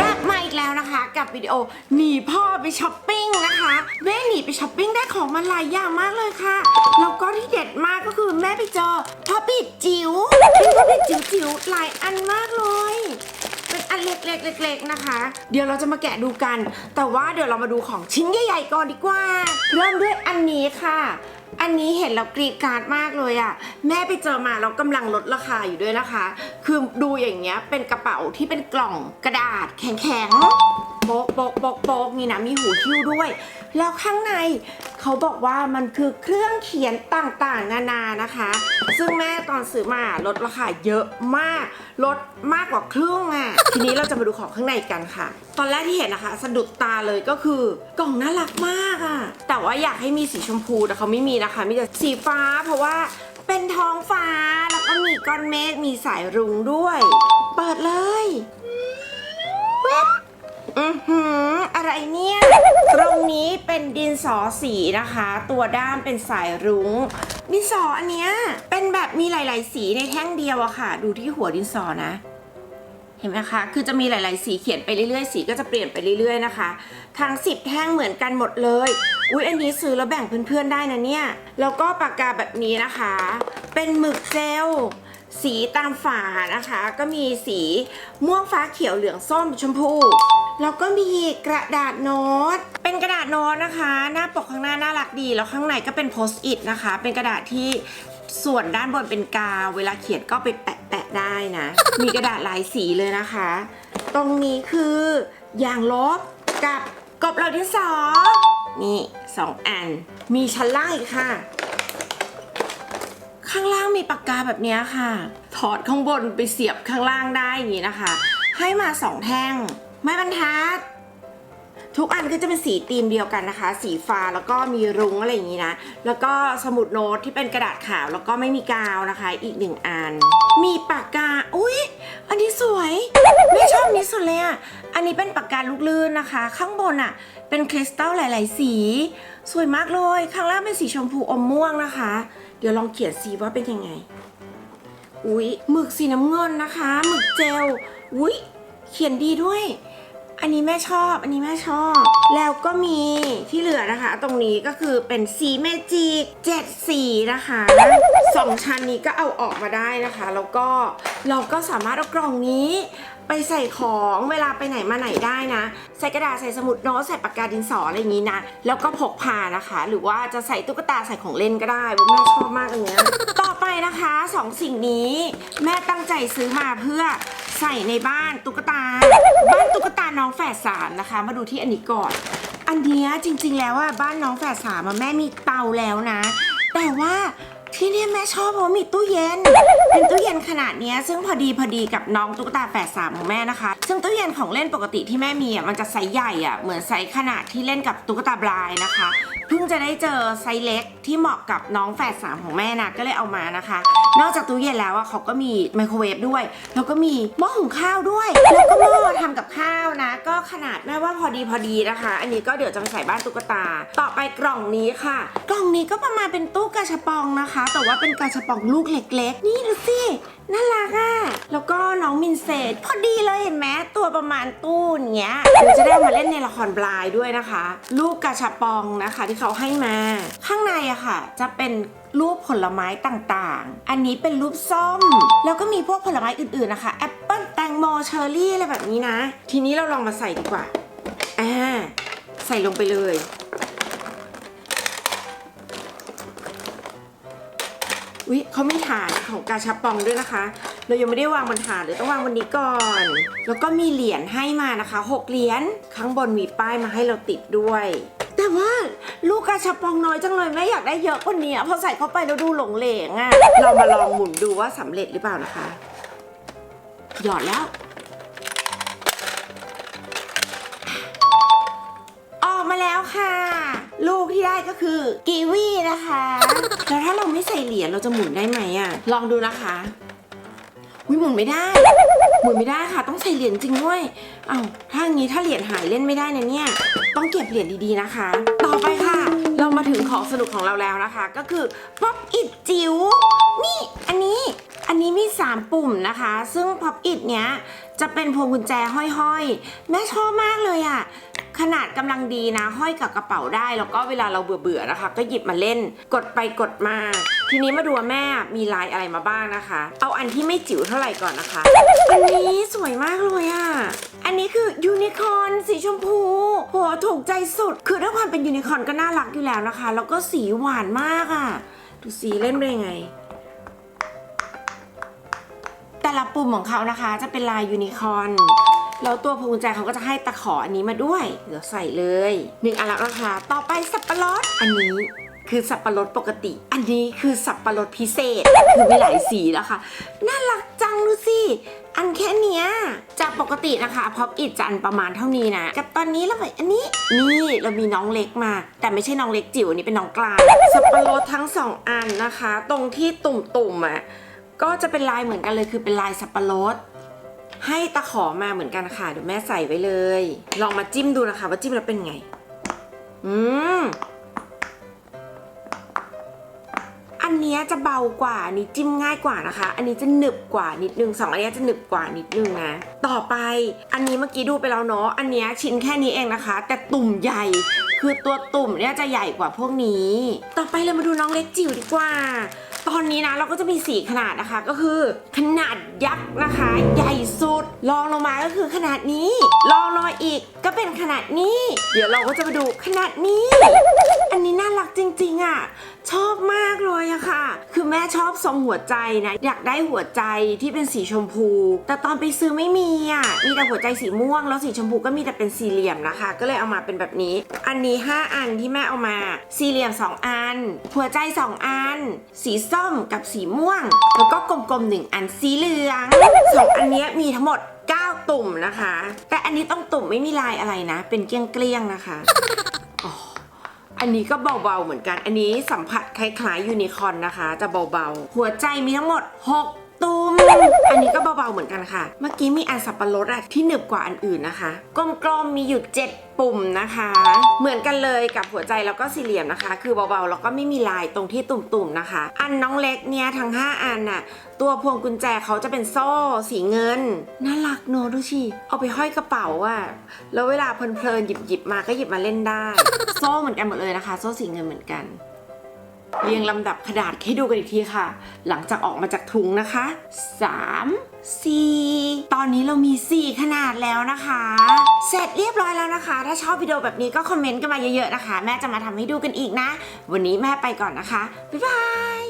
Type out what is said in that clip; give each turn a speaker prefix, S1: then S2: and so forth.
S1: กลับมาอีกแล้วนะคะกับวิดีโอหนีพ่อไปช้อปปิ้งนะคะแม่หนีไปช้อปปิ้งได้ของมาหลายอย่างมากเลยค่ะแล้วก็ที่เด็ดมากก็คือแม่ไปเจอพ่อปิดจิ๋วเป็นพ่อปิดจิ๋วจิ๋วๆหลายอันมากเลย เป็นอันเล็กๆเล็กๆนะคะ เดี๋ยวเราจะมาแกะดูกัน แต่ว่าเดี๋ยวเรามาดูของชิ้นใหญ่ๆก่อนดีกว่า เริ่มด้วยอันนี้ค่ะ อันนี้เห็นแล้วกรีดกราดมากเลยอะ่ะ แม่ไปเจอมาแล้วกำลังลดราคาอยู่ด้วยนะคะ คือดูอย่างเงี้ยเป็นกระเป๋าที่เป็นกล่องกระดาษแข็งๆ โป๊กโป๊กโป๊กโป๊กนี่นะมีหูคิ้วด้วย แล้วข้างในเขาบอกว่ามันคือเครื่องเขียนต่างๆ นานานะคะ ซึ่งแม่ตอนซื้อมาลดราคาเยอะมากลดมากกว่าครึ่งอะ ทีนี้เราจะมาดูของข้างในกันค่ะ ตอนแรกที่เห็นนะคะ สะดุดตาเลยก็คือกล่องน่ารักมากอะ แต่ว่าอยากให้มีสีชมพูแต่เขาไม่มีนะคะ มีแต่สีฟ้าเพราะว่าเป็นท้องฟ้าแล้วก็มีก้อนเมฆมีสายรุ้งด้วย เปิดเลย อือหืออะไรเนี่ย ตรงนี้เป็นดินสอสีนะคะ ตัวด้ามเป็นสายรุง้ง ดินสออันเนี้ยเป็นแบบมีหลาย ๆ สีในแท่งเดียวอะค่ะ ดูที่หัวดินสอนะ เห็นไหมคะ คือจะมีหลาย ๆ สีเขียนไปเรื่อย ๆ สีก็จะเปลี่ยนไปเรื่อย ๆ นะคะ ทั้ง 10 แท่งเหมือนกันหมดเลย อุ๊ย อันนี้ซื้อแล้วแบ่งเพื่อน ๆ ได้นะเนี่ย แล้วก็ปากกาแบบนี้นะคะ เป็นหมึกเจล สีตามฝานะคะ ก็มีสีม่วงฟ้าเขียวเหลืองส้มชมพูแล้วก็มีกระดาษโน้ต เป็นกระดาษโน้ตนะคะ หน้าปกข้างหน้าน่ารักดี แล้วข้างในก็เป็นโพสต์อิทนะคะ เป็นกระดาษที่ส่วนด้านบนเป็นกาว เวลาเขียนก็ไปแปะๆได้นะ มีกระดาษหลายสีเลยนะคะ ตรงนี้คือยางลบกับกบเราที่สองนี่สองอัน มีชั้นล่างอีกค่ะ ข้างล่างมีปากกาแบบนี้ค่ะ ถอดข้างบนไปเสียบข้างล่างได้อย่างนี้นะคะ ให้มาสองแท่ง ไม่บรรทัด ทุกอันก็จะเป็นสีธีมเดียวกันนะคะ สีฟ้าแล้วก็มีรุ้งอะไรอย่างนี้นะ แล้วก็สมุดโน้ตที่เป็นกระดาษขาวแล้วก็ไม่มีกาวนะคะ อีกหนึ่งอัน มีปากกา อุ้ยอันนี้สวยไม่ชอบนนี้สุดเลยอะ อันนี้เป็นปากกาลูกลื่นนะคะ ข้างบนอะ เป็นคริสตัลหลาย ๆ สี สวยมากเลย ข้างล่างเป็นสีชมพูอมม่วงนะคะ เดี๋ยวลองเขียนสีว่าเป็นยังไง อุ๊ยหมึกสีน้ำเงินนะคะ หมึกเจล อุ๊ย เขียนดีด้วย อันนี้แม่ชอบ อันนี้แม่ชอบ แล้วก็มีที่เหลือนะคะ ตรงนี้ก็คือเป็นสีเมจิกเจ็ดสีนะคะสองชั้นนี้ก็เอาออกมาได้นะคะ แล้วก็เราก็สามารถเอากล่องนี้ไปใส่ของเวลาไปไหนมาไหนได้นะ ใส่กระดาษใส่สมุดโน้ตใส่ปากกาดินสออะไรอย่างนี้นะ แล้วก็พกพานะคะ หรือว่าจะใส่ตุ๊กตาใส่ของเล่นก็ได้แม่ชอบมากอันเนี้ยต่อไปนะคะสองสิ่งนี้ แม่ตั้งใจซื้อมาเพื่อ ใส่ในบ้านตุ๊กตา บ้านตุ๊กตาน้องแฝดสามนะคะ มาดูที่อันนี้ก่อน อันนี้จริง ๆ แล้วอะบ้านน้องแฝดสามอะแม่มีเตาแล้วนะ แต่ว่าที่นี่แม่ชอบเพราะมีตู้เย็น เป็นตู้เย็นขนาดนี้ซึ่งพอดีพอดีกับน้องตุ๊กตาแฝดสามของแม่นะคะ ซึ่งตู้เย็นของเล่นปกติที่แม่มีอะมันจะไซส์ใหญ่อะเหมือนไซส์ขนาดที่เล่นกับตุ๊กตาบลายนะคะ เพิ่งจะได้เจอไซส์เล็กที่เหมาะกับน้องแฝดสามของแม่นะก็เลยเอามานะคะ นอกจากตู้เย็นแล้วอะเขาก็มีไมโครเวฟด้วย แล้วก็มีหม้อหุงข้าวด้วย แล้วก็หม้อทำกับข้าวนะ ก็ขนาดแม่ว่าพอดีพอดีนะคะ อันนี้ก็เดี๋ยวจะใส่บ้านตุ๊กตา ต่อไปกล่องนี้ค่ะ กล่องนี้ก็ประมาณเป็นตู้กระชาปองนะคะ แต่ว่าเป็นกระชาปองลูกเล็ก ๆ นี่ดูสิ น่ารักอะแล้วก็น้องมินเซตพอดีเลยเห็นไหมตัวประมาณตู้เนี้ยเดี๋ยวจะได้มาเล่นในละครบลายด้วยนะคะ ลูกกาชาปองนะคะที่เขาให้มา ข้างในอะค่ะ จะเป็นรูปผลไม้ต่างๆ อันนี้เป็นรูปส้ม แล้วก็มีพวกผลไม้อื่นๆนะคะแอปเปิ้ลแตงโมเชอร์รี่อะไรแบบนี้นะ ทีนี้เราลองมาใส่ดีกว่า อ่า ใส่ลงไปเลย วิเขาไม่ฐานของกาชาปองด้วยนะคะ เรายังไม่ได้วางบนฐานเลยต้องวางบนนี้ก่อน แล้วก็มีเหรียญให้มานะคะหกเหรียญข้างบนมีป้ายมาให้เราติดด้วย แต่ว่าลูกกาชาปองน้อยจังเลยแม่อยากได้เยอะกว่านี้พอใส่เข้าไปแล้วดูหลงเหลงอะเรามาลองหมุนดูว่าสำเร็จหรือเปล่านะคะ หยอดแล้วออกมาแล้วค่ะ ได้ก็คือกีวีนะคะแล้วถ้าเราไม่ใส่เหรียญเราจะหมุนได้ไหมอะลองดูนะคะวิหมุนไม่ได้หมุนไม่ได้ค่ะ ต้องใส่เหรียญจริงด้วยเอ้าถ้างี้ถ้าเหรียญหายเล่นไม่ได้นะเนี่ย ต้องเก็บเหรียญดีๆนะคะ ต่อไปค่ะ เรามาถึงของสนุกของเราแล้วนะคะ ก็คือป๊อปอิดจิ๋วนี่อันนี้อันนี้มี 3 ปุ่มนะคะ ซึ่งพับอิดเนี้ยจะเป็นพวงกุญแจห้อยๆ แม่ชอบมากเลยอะ่ะ ขนาดกำลังดีนะ ห้อยกับกระเป๋าได้ แล้วก็เวลาเราเบื่อๆนะคะ ก็หยิบมาเล่น กดไปกดมา ทีนี้มาดูว่าแม่มีลายอะไรมาบ้างนะคะ เอาอันที่ไม่จิ๋วเท่าไหร่ก่อนนะคะ อันนี้สวยมากเลยอะ่ะ อันนี้คือยูนิคอร์นสีชมพู โหถูกใจสุด คือด้วยความเป็นยูนิคอร์นก็น่ารักอยู่แล้วนะคะ แล้วก็สีหวานมากอะ่ะ ดูสีเล่นเป็นยังไงแต่ละปุ่มของเขานะคะจะเป็นลายยูนิคอร์น แล้วตัวพวงกุญแจเขาก็จะให้ตะขออันนี้มาด้วย เดี๋ยวใส่เลยหนึ่งอันแล้วนะคะต่อไปสับปะรดอันนี้คือสับปะรดปกติ อันนี้คือสับปะรดพิเศษ คือมีหลายสีแล้วค่ะ น่ารักจังดูสิ อันแค่เนี้ย จากปกตินะคะพอปอิดจันประมาณเท่านี้นะ กับตอนนี้เราไปอันนี้ นี่เรามีน้องเล็กมา แต่ไม่ใช่น้องเล็กจิ๋วอันนี้เป็นน้องกลาง สับปะรดทั้งสองอันนะคะ ตรงที่ตุ่มๆอะ ก็จะเป็นลายเหมือนกันเลยคือเป็นลายสับปะรด ให้ตะขอมาเหมือนกันค่ะเดี๋ยวแม่ใส่ไว้เลย ลองมาจิ้มดูนะคะ ว่าจิ้มแล้วเป็นไง อืมอันนี้จะเบากว่านี้จิ้มง่ายกว่านะคะ อันนี้จะหนึบกว่านิดนึงสองอันนี้จะหนึบกว่านิดนึงนะ ต่อไป อันนี้เมื่อกี้ดูไปแล้วเนาะ อันนี้ชิ้นแค่นี้เองนะคะ แต่ตุ่มใหญ่ คือตัวตุ่มเนี่ยจะใหญ่กว่าพวกนี้ ต่อไปเรามาดูน้องเล็กจิ๋วดีกว่า ตอนนี้นะเราก็จะมีสีขนาดนะคะ ก็คือ ขนาดยักษ์นะคะ ใหญ่สุดรองลงมาก็คือขนาดนี้รองลงมาอีกก็เป็นขนาดนี้ เดี๋ยวเราก็จะมาดูขนาดนี้ อันนี้น่ารักจริงๆอะ ชอบมากเลย ชอบทรงหัวใจนะ อยากได้หัวใจที่เป็นสีชมพู แต่ตอนไปซื้อไม่มีอะ มีแต่หัวใจสีม่วง แล้วสีชมพูก็มีแต่เป็นสี่เหลี่ยมนะคะ ก็เลยเอามาเป็นแบบนี้ อันนี้ 5 อันที่แม่เอามา สี่เหลี่ยม 2 อัน หัวใจ 2 อัน สีส้มกับสีม่วง แล้วก็กลมๆหนึ่งอันสีเหลืองสองอันนี้มีทั้งหมด9ตุ่มนะคะ แต่อันนี้ต้องตุ่มไม่มีลายอะไรนะ เป็นเกลี้ยงๆนะคะ อันนี้ก็เบาๆเหมือนกัน อันนี้สัมผัสคล้ายๆยูนิคอร์นนะคะ จะเบาๆ หัวใจมีทั้งหมด 6 ตุมอันนี้ก็เบาๆเหมือนกันค่ะ เมื่อกี้มีอันสับปะรดอะที่หนึบกว่าอันอื่นนะคะกลมๆมีอยู่ 7 ปุ่มนะคะ เหมือนกันเลยกับหัวใจแล้วก็สี่เหลี่ยมนะคะ คือเบาๆแล้วก็ไม่มีลายตรงที่ตุ่มๆนะคะ อันน้องเล็กเนี่ยทั้ง 5 อันน่ะตัวพวงกุญแจเขาจะเป็นโซ่สีเงินน่ารักเนอะดูสิเอาไปห้อยกระเป๋าอะแล้วเวลาเพลินๆหยิบหยิบๆมาก็หยิบมาเล่นได้ โซ่เหมือนกันหมดเลยนะคะ โซ่สีเงินเหมือนกัน เรียงลำดับขนาดให้ดูกันอีกทีค่ะ หลังจากออกมาจากถุงนะคะ 3 4 ตอนนี้เรามี 4 ขนาดแล้วนะคะ เสร็จเรียบร้อยแล้วนะคะ ถ้าชอบวิดีโอแบบนี้ก็คอมเมนต์กันมาเยอะๆนะคะ แม่จะมาทำให้ดูกันอีกนะ วันนี้แม่ไปก่อนนะคะ บ๊ายบาย